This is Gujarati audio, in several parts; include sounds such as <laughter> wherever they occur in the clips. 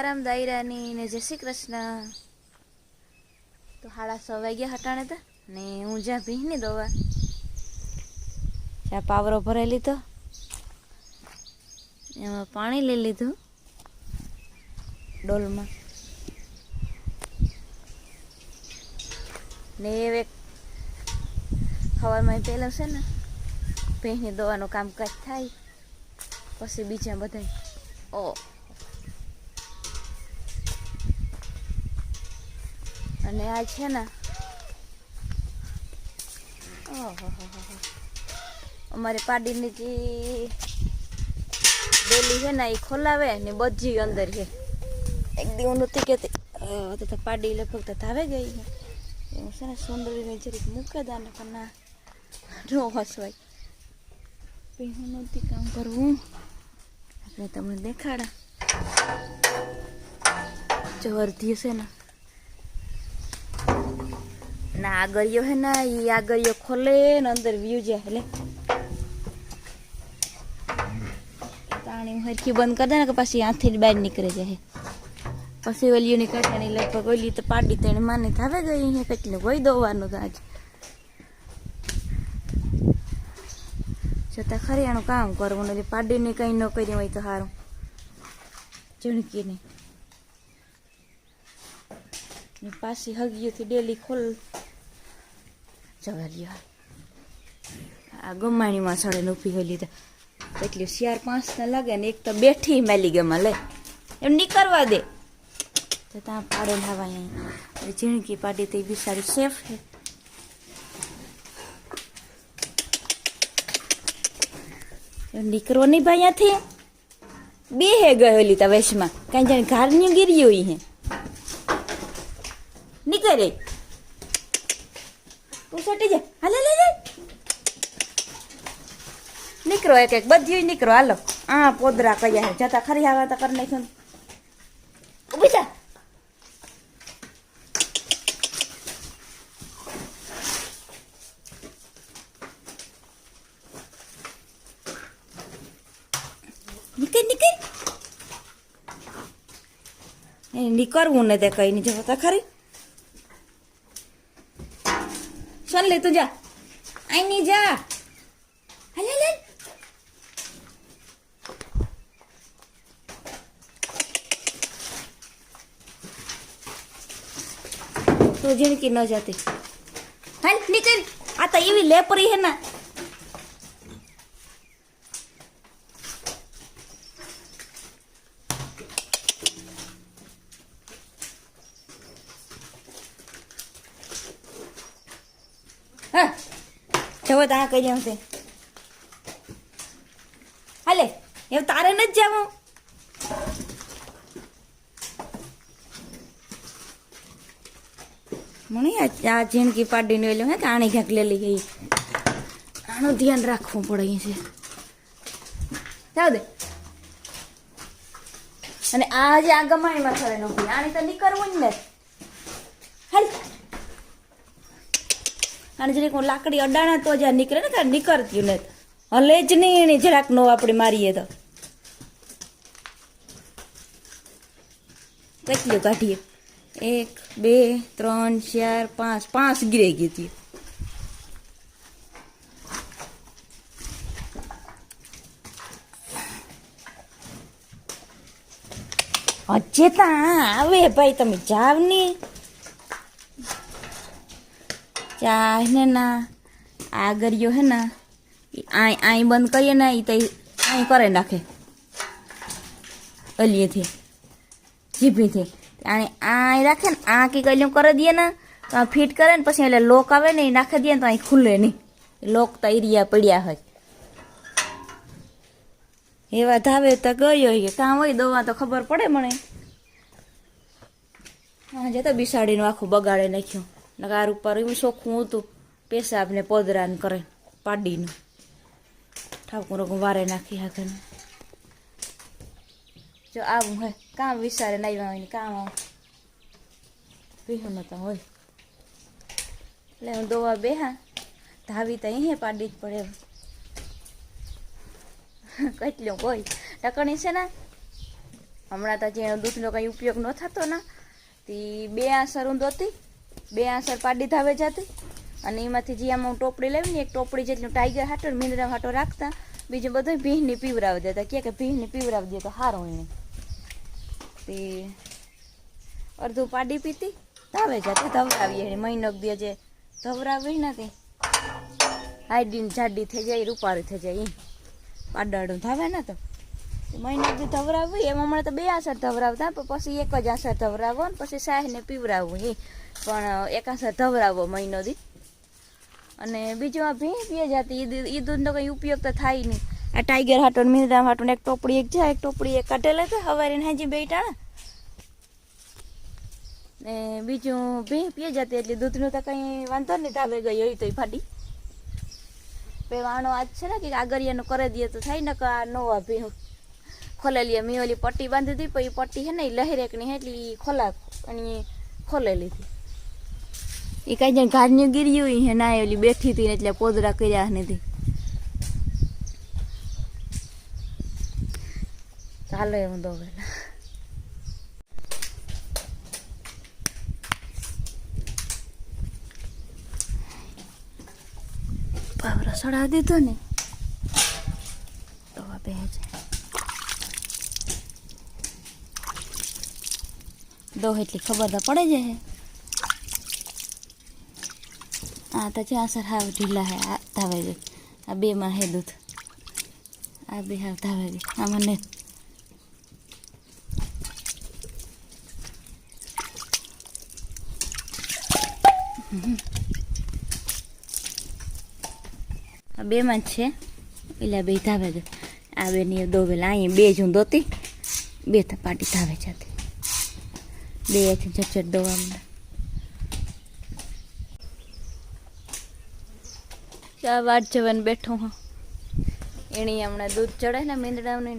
સીતારામ દાયરાની ને જય શ્રી કૃષ્ણ. તો સાડા સવાઈ વાગ્યા હટાણે હતા ને હું જ્યાં ભીંની દોવા ત્યાં પાવરો ભરાઈ લીધો, એમાં પાણી લઈ લીધું ડોલમાં. ને હવે સવારમાં પહેલાં છે ને ભેંસની દવાનું કામકાજ થાય, પછી બીજા બધા ઓ અને આ છે ને, અમારી પાડીની જે ડેલી છે ને, એ ખોલાવે ને બધી અંદર છે. એક દી નહોતી કહેતી તો પાડી લગભગ તો ધાવે ગઈ છે. હું છે ને, સુંદરીને જરીક મૂકે દા પણ ના નો હસવાય પછી હું નથી કામ કરવું. આપણે તમને દેખાડા. જવરથી છે ને. ના આગળિયો હે ને એ આગળિયો ખોલે ને અંદર વ્યૂ જાય એટલે પાણી હરખી બંધ કરી દે ને કે પછી આથી બહાર નીકળી જાય પછી ઓલીઓ નીકળે ને લગભગ ઓલી તો પાડી તેણે માને થાવે ગઈ અહીંયા કેટલું કોઈ દોવાનું તો આજ. છતાં એનું કામ કરવું નથી પાડીને કંઈ ન કરી હોય તો સારું ઝીણકીને ને પાછી હગીઓથી ડેલી ખોલ જવા આ ગમાણીમાં સડે ને ઊભી હોય લીધા એટલે પાંચ ને લાગે ને એક તો બેઠી મેલી ગેમાં લે. એમ નીકળવા દે. તો ત્યાં પાડે લાવા અહીંયા ઝીણકી પાડી તો એ બિચારી સેફ છે. એમ નીકળવો નહીં ભાઈ અહીંયાથી? બે હે ગયેલી તા વેશમાં. કાંઈ જાણે ઘારની ગીર્યું હે. નીકળે. તું સટી જા. હાલે લે લે નીકળો એક એક બધી નીકળો. હાલો. આ પોદરા કયા હે જતા ખરી આવા તો કરી નાખ્યું ઊભી થા. નીકળ નીકળ. નીકળવું ને તે કઈ નહીં. જતા ખરી. ચાલ લે તું જા આઈ ની જા હાલે લે તો જિંદગી ન જતી હાલ નીકળ આ તો એવી લેપરી હે ના હા જવો તો આ કરી આવશે હાલે એવું તારે નથી જવું મને આ જિંદગી પાડીને એલું હે આણે ક્યાંક લેલી ગઈ આનું ધ્યાન રાખવું પડે છે જાવ દે. અને આ જે આ ગમાણીમાં નોકરી આની તો નીકળવું જ ને હાલ અને જરીક લાકડી અડાણા તો જ્યાં નીકળે ને ત્યારે નીકળતી ને હલે જ નહીં એની જરાક નો આપણે મારીએ તો. કેટલી કાઢીએ એક, બે, ત્રણ, ચાર, પાંચ પાંચ ગીરે હજે તા આવે ભાઈ, તમે જાવ નહીં ચા ને ના આગળિયો હે ને આય આઈ બંધ કરીએ ને એ તો આઈ કરે નાખે. અલીએથી, જીભીથી. અને આ રાખે ને, આ કી કલ્યું કરી દઈએ ને, તો આ ફિટ કરે ને, પછી એટલે લોક આવે ને એ નાખી દઈએ ને, તો અહીં ખુલે નહીં. લોક તો એરિયા પડ્યા હોય. એવા ધાવે તો ગયો કે કામ હોય, દવા તો ખબર પડે મને. હા જતો બિસાડીનું આખું બગાડે નાખ્યું. નકાર ઉપર એવું ચોખ્ખું હતું પેશાબને પોદરાને કરે, પાડીનું. ઠાકોર વારે નાખી હાથે જો આવું હે, કામ વિચારે નહીં ને કામ આવું. પીહું નતા હોય. એટલે હું દોવા બેહા, ધાવી તો અહીં પાડી જ પડે. કેટલું કોઈ. ટકણી છે ને, હમણાં તો જે દૂધનો કંઈ ઉપયોગ ન થતો ને, તે બે આ સરું દોતી બે આંસર પાડી ધાવે જતી. અને એમાંથી જે આમાં ટોપડી લેવીને એક ટોપડી જેટલું ટાઈગર હાટો મીંદડા હાટો રાખતા, બીજું બધું ભીહની પીવરાવી દેતા. કે કે ભીંની પીવરાવી દે તો સારું એને. તે અડધું પાડી પીતી. ધાવે જાતે ધવરાવી એને. મહિનો બે જે ધવરાવી નથી હાઈડીન જાડી થઈ જાય, રૂપાળી થઈ જાય એ પાડાડું ધાવે ને તો. મહિનો બી ધવરાવી એમાં હમણાં તો બે આસર ધવરાવતા, પણ પછી એક જ આસર ધવરાવો ને પછી સાહેને પીવરાવવું એ પણ એકાસા ધવરાવો મહિનો દી અને બીજું આ ભીં પીએ જાતી એ દૂધનો કંઈ ઉપયોગ તો થાય નહીં. આ ટાઈગર હાટો ને મીંદડા હાટો એક ટોપડી, એક જાય એક ટોપડી, એક કાઢેલા તો હવારે ને હાજી બેઠા ને. બીજું ભીં પીએ જતી, એટલે દૂધનું તો કંઈ વાંધો નહીં ધાવે ગઈ હોય તો ફાટી. બે વાણો આજ છે ને, કે આગળિયાનું કરી દઈએ તો થાય ને કે આ નવા ભીં ખોલેલી મેં ઓલી પટ્ટી બાંધી હતી પછી એ પટ્ટી છે ને એ લહેરેકની હે એટલે ખોલા અને ખોલેલી હતી એ કાંઈ જાણે ગાજનું ગીર્યું હે ના ઓલી બેઠી હતી ને એટલે પોદરા કર્યા નથી. ચાલો હું દો પેલા પાવરો સડાવી દીધો ને? તો બે છે દો એટલી ખબર તો પડે જ હે. આ તો છે આસર હાવ ઢીલા હે, આ ધાવે ગઈ આ બે માં હે દૂધ. આ બે હાવ ધાવે ગઈ આ મને. આ બે માં જ છે. એટલે બે ધાવે ગઈ આ બે ની દો વેલા અહીં બે જ હું દોતી બે પાટી ધાવે જતી. બેથી ઝટઝટ દોવા મને ચા વાટ જવાને બેઠો હા એણે હમણાં દૂધ ચડે ને મીંદડાને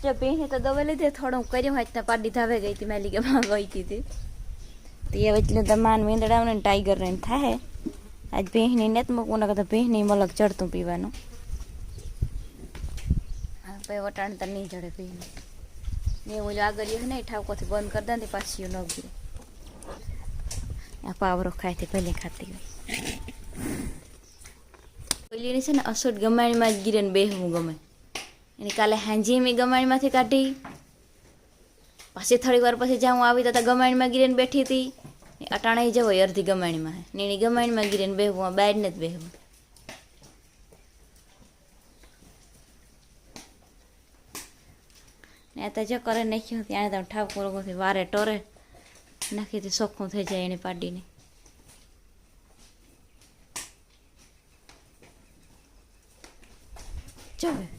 જો ભીને તો દવા લીધી થોડું કર્યું હોય ત્યાં પાડી ધાવે ગઈ હતી મેલી કે માં ગઈ હતી તે તો એ એટલે તમાન મીંદડાને ટાઈગર ને થાય આજ ભેંસની નેત મૂકવું ને કદાચ ભેંસની મલક ચડતું પીવાનું હા પછી વટાણ તો નહીં ચડે ભેંસની ને ઓલું આગળ એ નહીં ઠાવકોથી બંધ કરી દે ને પાછી ન ગીરે આ પાવરો ખાય તે પહેલે ખાતી હોય પેલીને છે ને અસોટ ગમાણીમાં જ ગીરે બે બેહવું ગમે. એને કાલે હાંજી મેં ગમાણીમાંથી કાઢી. પછી થોડીક વાર પછી જ્યાં હું આવી તો ગમાણીમાં ગીરે બેઠી હતી. ને અટાણે જવો અડધી ગમાણીમાં. ને એની ગમાણીમાં ગીરે ને બેહવું બહાર ને જ બેહવું. ને આ જો કરે નાખ્યું ત્યાં તમે ઠાકોર વારે ટોરે. નાખી તે સોખું થઈ જાય એને પાડીને.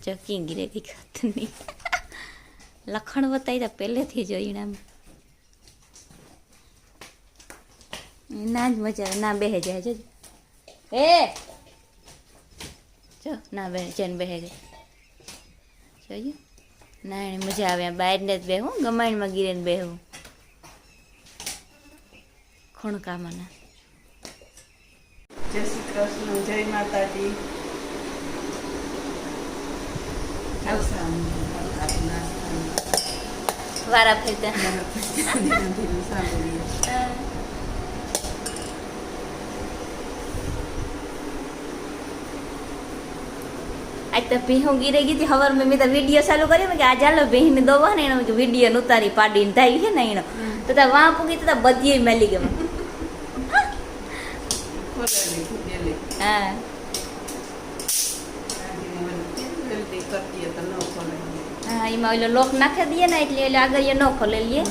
જો ગીરે દીકત નહીં. લખણ બતાવી તો પહેલેથી જોઈને આમ ના જ મજા ના બેહે જાય, જો. એ! જો, ના બેહે જઈને બેહે ગઈ જોયું? ના, એને મજા આવે બહાર ને જ બેહું ગમાણીમાં ગીરે ને બેહું. ખોણકામાં ના જય શ્રી કૃષ્ણ, જય માતાજી. વારા ફેરતા આજ તો ભીહું ગીરે ગઈ હતી. મેં મેં તો વીડિયો ચાલુ કર્યો. કે આ ચાલો ભીહને દોવા ને એનો. વીડિયો ઉતારી પાડીને થાય છે ને એનો. તો ત્યાં વાં પૂગી તો બધી મેલી ગયો <laughs> હા. હા એમાં ઓલો લોક નાખી દઈએ ને એટલે એટલે આગળ ન ખોલે લઈએ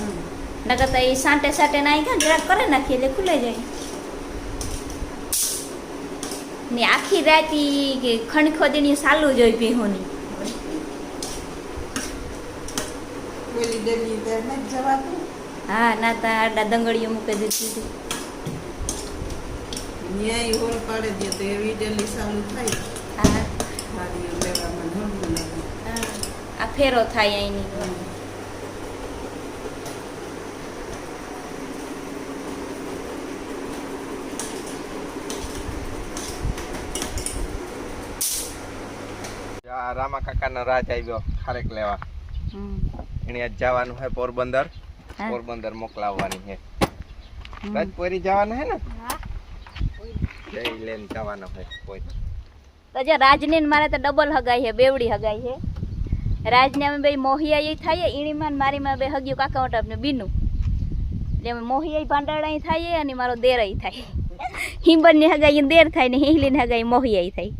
નકર તો એ સાંટે સાંટે ના ગયા જરાક કરે નાખીએ એટલે ખુલે જાય. ને આખી રાત ઈ કે ખંડ ખોદીની ચાલુ જ હોય ભીહોની. હા ના તા આડા દંગળીઓ મૂકે દીધી. હતી ન્યાય હોલ પાડે દે તો એવી ડેલી સાલું થાય. હા. મારી લેવામાં ઘણું લાગે હા. આ ફેરો થાય અહીંની. રામા કાકાનો રાજ આવ્યો ખારેક લેવા. એને આજ જવાનું છે પોરબંદર. પોરબંદર મોકલાવવાની છે. રાજપોરી જવાના હે ને? જઈ લેન જવાના છે કોઈ. તો જે રાજને મારે તો ડબલ હગાઈ છે બેવડી હગાઈ છે. રાજને બે મોહિયા થાય ઈણીમાં મારીમાં બે હગ્યું કાકા ઓટા બીનું. એટલે મોહિયા ભાંડાળા થાય અને મારો દેર થાય. હિંબનની હગાઈ દેર થાય ને હિંગલી ની હગાઈ મોહિયા થાય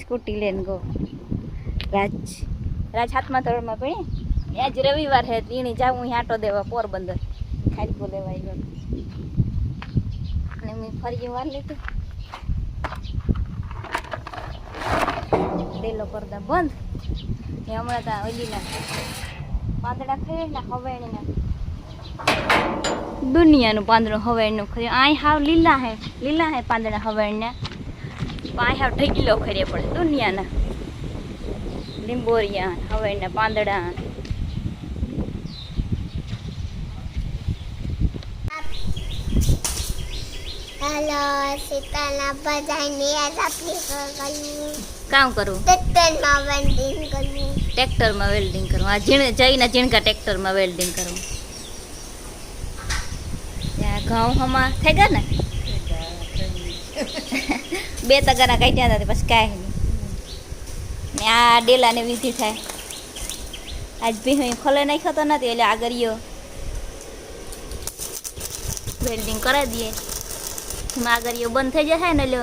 સ્કૂટી લઈને ગો. રાજ. રાજ હાથમાં તળમાં પડી આજ રવિવાર હે જાઉં અહીં આટો દેવા પોરબંદર. ખાલી લેવા આવ્યો અને મેં ફરી વાર લીધું ડેલો કરતા બંધ. એ હમણાં ત્યાં ઓલીના પાંદડા ખાઈ ને હવેણીના. દુનિયાનું પાંદડું હવેણનું ખરી આય હાવ લીલા હે. લીલા હે પાંદડા હવેણના. આય હાવ ઢગીલો ખરીએ પડે દુનિયાના. લીંબોરિયા, હવેણના પાંદડા હેલો શીતળના બધાને યાદ આપી કરવું કામ કરું? ટ્રેક્ટરમાં વેલ્ડિંગ કરવું ટ્રેક્ટરમાં વેલ્ડિંગ કરવું આ ઝીણ જઈને ઝીણકા ટ્રેક્ટરમાં વેલ્ડિંગ કરવું ત્યાં ઘઉં હમા થઈ ગયા ને? બે તગાના કાઢ્યા હતા નથી પછી કાંઈ નહીં. ને આ ડેલાને વિધિ થાય. આજ ભી ખોલે નાખ્યો તો નથી એટલે આગળ યો વેલ્ડિંગ કરાવી દઈએ. આગળ યો બંધ થઈ જશે ને એટલે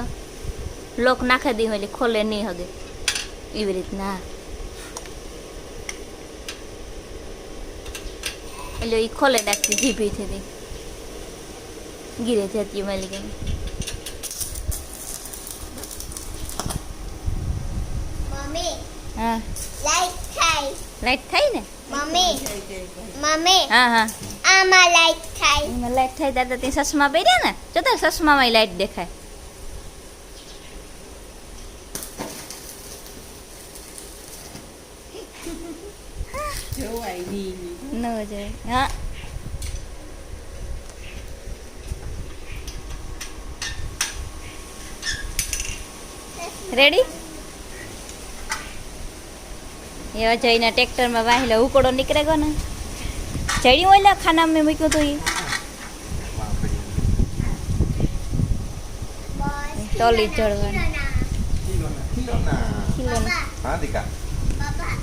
લોક નાખી હોય એટલે ખોલે નહીં હગે. એવી રીતના. એટલે એ ખોલે નાખતી જીભી થતી ગીરે જતી મળી ગઈ હા. લાઈટ થાય. લાઈટ થાય ને? મમ્મી. મમ્મી. હા હા. આમાં લાઈટ થાય એમાં લાઈટ થાય દાદા તે ચશ્મા પહેર્યા ને? જો તાર ચશ્મામાં લાઈટ દેખાય. જોવાય નહીં ન જાય. હા. રેડી એવા જઈને ટ્રેક્ટરમાં વાહેલો ઉકળો નીકળે ગયો ને ચડ્યું ઓલા ખાના મેં મૂક્યું હતું ઈ. ટોલી ચડવાનું. કિલોના. કિલોના કિલોના હા દીકા.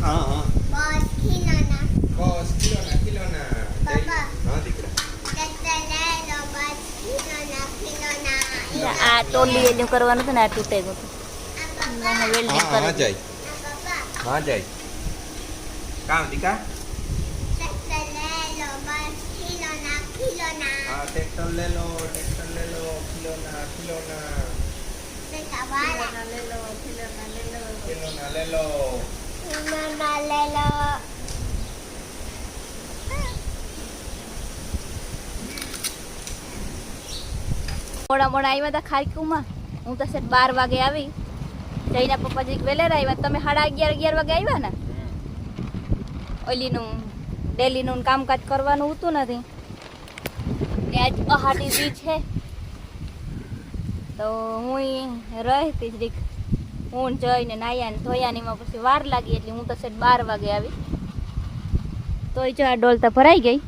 હા હા. બસ ખીલોના બસ કિલોના કિલોના. બાબા. હા દીકરા. ટ્રેક્ટર લઈ લો બસ ખીલોના ખીલોના આ ટોલી એનું કરવાનું હતું ને આ તૂટે ગયું વેલ્ડિંગ હા જય. હા જાય. કામ દીકા ટ્રેક્ટર લઈ લો બસ ખીલોના ખીલોના હા ટ્રેક્ટર લે લો ટ્રેક્ટર લે લો કિલોના કિલોના બેટા લે લો ખીલોના લે લો કિલોના લે લો ખીલોના લઈ લો મોડા મોડા આવ્યા હતા ખારકુમાં હું તો બાર વાગે આવી. જઈને પપ્પા જીક વેલેર આવ્યા તમે સાડા અગિયાર અગિયાર વાગે આવ્યા ને ઓલીનું ડેલીનું કામકાજ કરવાનું હતું નથી. ને આજ પહાડી બીચ છે. તો હું રહેતી જ રીક. હું જઈને નાયા ને ધોયાનીમાં પછી વાર લાગી એટલે હું તો સેટ બાર વાગે આવી. તોય જો આ ડોલ તો ભરાઈ ગઈ.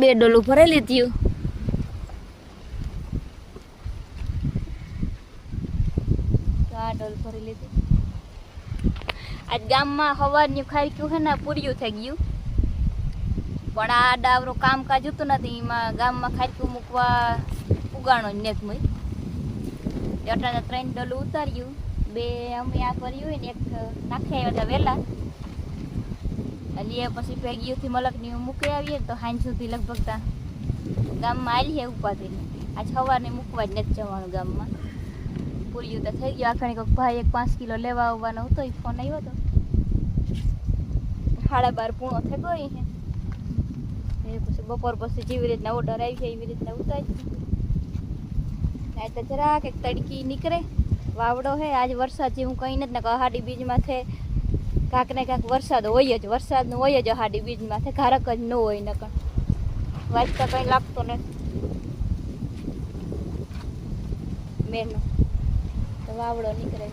બે ડોલું ભરાઈ લીધી આ ભરી લીધી. આજ ગામમાં હવારનું ખાઈ છે ને પૂર્યું થઈ ગયું. પણ આ ડાવરો કામકાજ હતું નથી એમાં ગામમાં ખાટકું મૂકવા ઉગાણો જ નથી મય અટાણે ત્રણ ડોલું ઉતાર્યું. બે અમે આ કર્યું હોય ને એક નાખી આવ્યા હતા વહેલા એટલે પછી ભેગીઓથી મલકની મૂકી આવીએ તો સાંજ સુધી લગભગ ત્યાં ગામમાં આવીએ ઉપાધીને આ સવારને મૂકવા જ નથી જવાનું ગામમાં. પૂર્યું તો થઈ ગયું. આખણી કોઈક ભાઈ એક પાંચ કિલો લેવા આવવાનો હતો એ ફોન આવ્યો હતો સાડા બાર પૂણો થઈ ગયો છે બપોર પછી જેવી રીતના ઓર્ડર આવી છે એવી રીતના ઉતારી આજ તો જરાક એક તડકી નીકળે. વાવડો હે, આજ વરસાદ જેવું કંઈ નથી. ને અહાડી છે, કાંક ને કાંક વરસાદ હોય જ, વરસાદનું હોય જ અહાડી બીજમાંથી ઘારક જ ન હોય નકર. વાંચતા કંઈ લાગતો નથી. મેનો. તો વાવડો નીકળે.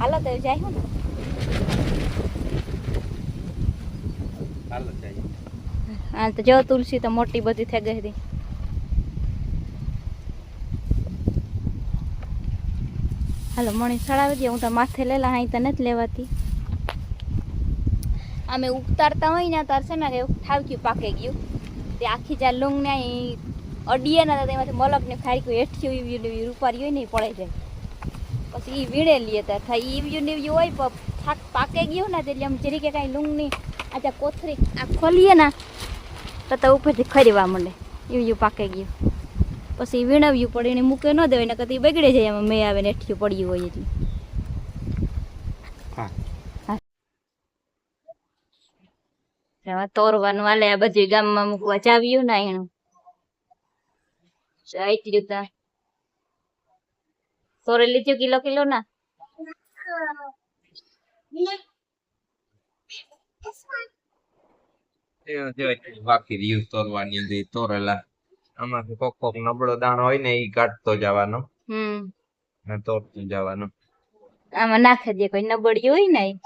હાલો તો જાય હું ને ચાલો હા તો જો તુલસી તો મોટી બધી થઈ ગઈ હતી. હાલો, મણી સળાવી દે હું તો માથે લેલા અહીં તો નથી લેવાતી. અમે ઉતારતા હોય ને તાર છે ને કે ઠાવક્યું પાકે ગયું. તે આખી જ્યાં લૂંગ ને અહીં અડીએ ને તેમાંથી મલક ને ખાડક્યું હેઠ્યું ઈવ્યું રૂપારી હોય ને પડે જાય. પછી એ વીણે લઈએ તાર થાય ઈવ્યું ને હોય થાક પાકે ગયું ને, એટલે આમ જરીકે કાંઈ લૂંગ ની આ કોથરી આ ખોલીએ ને તો તો ઉપરથી ખરીવા માંડે. એવું પાકે ગયું. પછી વીણવ્યું પડે એને મૂકે ન દેવાય ને કદી બગડે જાય એમાં મેં આવે ને પડ્યું હોય એટલે. તોરવાનું વાલે આ બધું ગામમાં મૂકવા ચાવ્યું ના એનું એટલું તા? તોરે લીધું કિલો કિલો ના બાકી રહ્યું તોરવાની ઈ તોરેલા આમાંથી કોક કોક નબળો દાણો હોય ને એ કાઢતો જવાનો હમ ને તોડતું જવાનું આમાં નાખી દે કોઈ નબળી હોય ને ઈ.